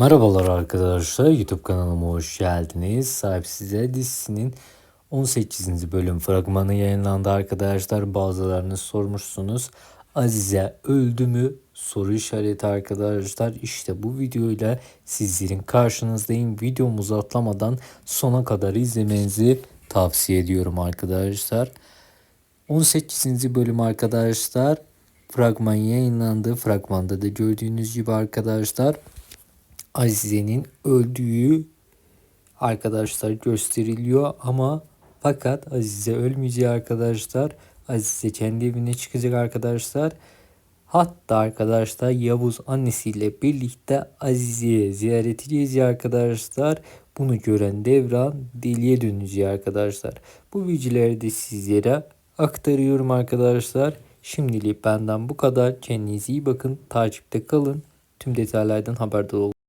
Merhabalar arkadaşlar YouTube kanalıma hoş geldiniz. Sahip size dizisinin 18. bölüm fragmanı yayınlandı arkadaşlar. Bazılarınız sormuşsunuz. Azize öldü mü? Soru işareti arkadaşlar. İşte bu videoyla sizlerin karşınızdayım. Videomuzu atlamadan sona kadar izlemenizi tavsiye ediyorum arkadaşlar. 18. bölüm arkadaşlar. Fragman yayınlandı. Fragmanda da gördüğünüz gibi arkadaşlar Azize'nin öldüğü arkadaşlar gösteriliyor ama fakat Azize ölmeyecek arkadaşlar. Azize kendi evine çıkacak arkadaşlar. Hatta arkadaşlar Yavuz annesiyle birlikte Azize'ye ziyaret edeceğiz arkadaşlar. Bunu gören Devran deliye dönecek arkadaşlar. Bu bilgileri de sizlere aktarıyorum arkadaşlar. Şimdilik benden bu kadar. Kendinize iyi bakın. Takipte kalın. Tüm detaylardan haberdar olun.